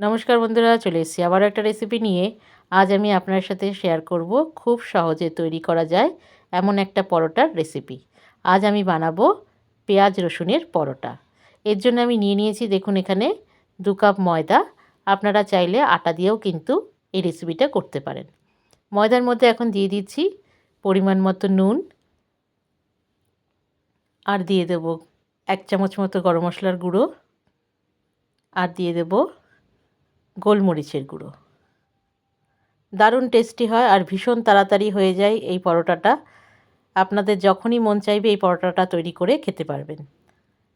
নমস্কার বন্ধুরা, চলে এসেছি আবার একটা রেসিপি নিয়ে। আজ আমি আপনার সাথে শেয়ার করব খুব সহজে তৈরি করা যায় এমন একটা পরোটার রেসিপি আজ আমি বানাবো পেঁয়াজ রসুনের পরোটা। এর জন্য আমি নিয়ে নিয়েছি দেখুন এখানে দু কাপ ময়দা। আপনারা চাইলে আটা দিয়েও কিন্তু এই রেসিপিটা করতে পারেন। ময়দার মধ্যে এখন দিয়ে দিচ্ছি পরিমাণ মতো নুন। আর দিয়ে দেব এক চামচ মতো গরম মশলার গুঁড়ো। আর দিয়ে দেবো গোলমরিচের গুঁড়ো। দারুণ টেস্টি হয় আর ভীষণ তাড়াতাড়ি হয়ে যায় এই পরোটাটা। আপনাদের যখনই মন চাইবে এই পরোটাটা তৈরি করে খেতে পারবেন।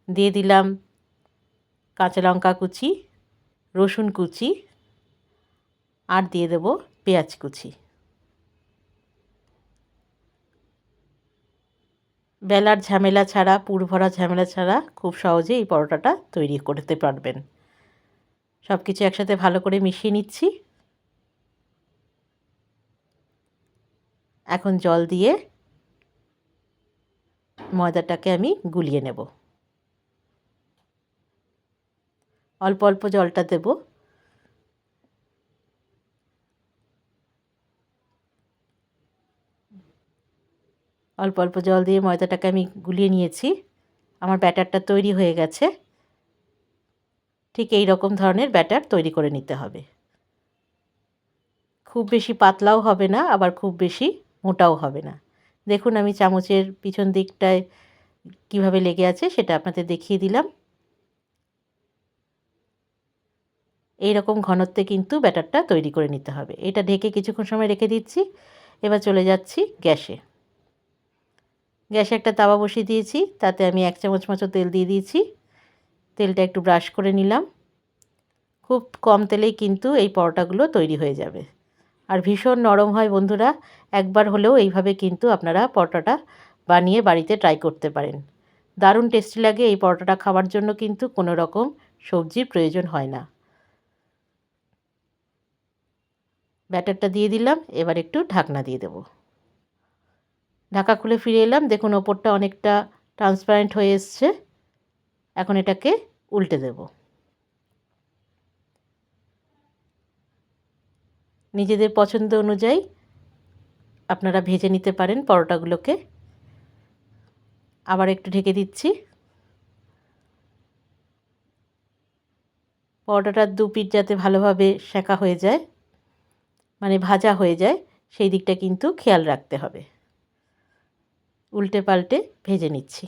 দিয়ে দিলাম কাঁচা লঙ্কা কুচি, রসুন কুচি আর দিয়ে দেব পেঁয়াজ কুচি। বেলার ঝামেলা ছাড়া পুর ভরা ঝামেলা ছাড়া খুব সহজে এই পরোটাটা তৈরি করতে পারবেন। সব কিছু একসাথে ভালো করে মিশিয়ে নিচ্ছি। এখন জল দিয়ে ময়দাটাকে আমি গুলিয়ে নেব। অল্প অল্প জলটা দেব। অল্প অল্প জল দিয়ে ময়দাটাকে আমি গুলিয়ে নিয়েছি। আমার ব্যাটারটা তৈরি হয়ে গেছে। ঠিক এই রকম ধরনের ব্যাটার তৈরি করে নিতে হবে। খুব বেশি পাতলাও হবে না, আবার খুব বেশি মোটাও হবে না। দেখুন আমি চামচের পিছন দিকটায় কীভাবে লেগে আছে সেটা আপনাদের দেখিয়ে দিলাম। এই রকম ঘনত্বে কিন্তু ব্যাটারটা তৈরি করে নিতে হবে। এটা ঢেকে কিছুক্ষণ সময় রেখে দিচ্ছি। এবার চলে যাচ্ছি গ্যাসে। গ্যাসে একটা তাওয়া বসিয়ে দিয়েছি। তাতে আমি এক চামচ মতো তেল দিয়ে দিয়েছি। তেলটা একটু ব্রাশ করে নিলাম। খুব কম তেলেই কিন্তু এই পরোটাগুলো তৈরি হয়ে যাবে। আর ভীষণ নরম হয় বন্ধুরা, একবার হলেও এইভাবে কিন্তু আপনারা পরোটাটা বানিয়ে বাড়িতে ট্রাই করতে পারেন। দারুণ টেস্টি লাগে এই পরোটাটা খাওয়ার জন্য কিন্তু কোনো রকম সবজির প্রয়োজন হয় না। ব্যাটারটা দিয়ে দিলাম, এবার একটু ঢাকনা দিয়ে দেব। ঢাকা খুলে ফিরে এলাম, দেখুন ওপরটা অনেকটা ট্রান্সপারেন্ট হয়ে এসছে। এখন এটাকে উল্টে দেব। নিজেদের পছন্দ অনুযায়ী আপনারা ভেজে নিতে পারেন পরোটাগুলোকে। আবার একটু ঢেকে দিচ্ছি। পরোটাটার দু পিঠ যাতে ভালোভাবে সেঁকা হয়ে যায় মানে ভাজা হয়ে যায়, সেই দিকটা কিন্তু খেয়াল রাখতে হবে। উল্টে পাল্টে ভেজে নিচ্ছি।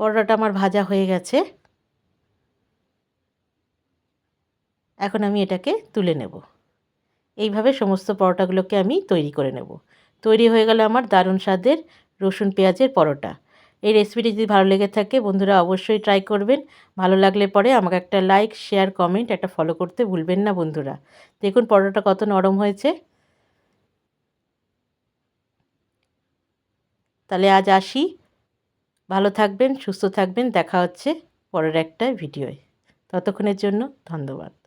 পরোটাটা আমার ভাজা হয়ে গেছে। এখন আমি এটাকে তুলে নেব। এইভাবে সমস্ত পরোটাগুলোকে আমি তৈরি করে নেব। তৈরি হয়ে গেল আমার দারুণ স্বাদের রসুন পেঁয়াজের পরোটা। এই রেসিপিটি যদি ভালো লেগে থাকে, বন্ধুরা অবশ্যই ট্রাই করবেন। ভালো লাগলে পরে আমাকে একটা লাইক শেয়ার কমেন্ট একটা ফলো করতে ভুলবেন না বন্ধুরা। দেখুন পরোটা কত নরম হয়েছে। তাহলে আজ আসি। ভালো থাকবেন সুস্থ থাকবেন। দেখা হচ্ছে পরের একটা ভিডিওয়। ততক্ষণের জন্য ধন্যবাদ।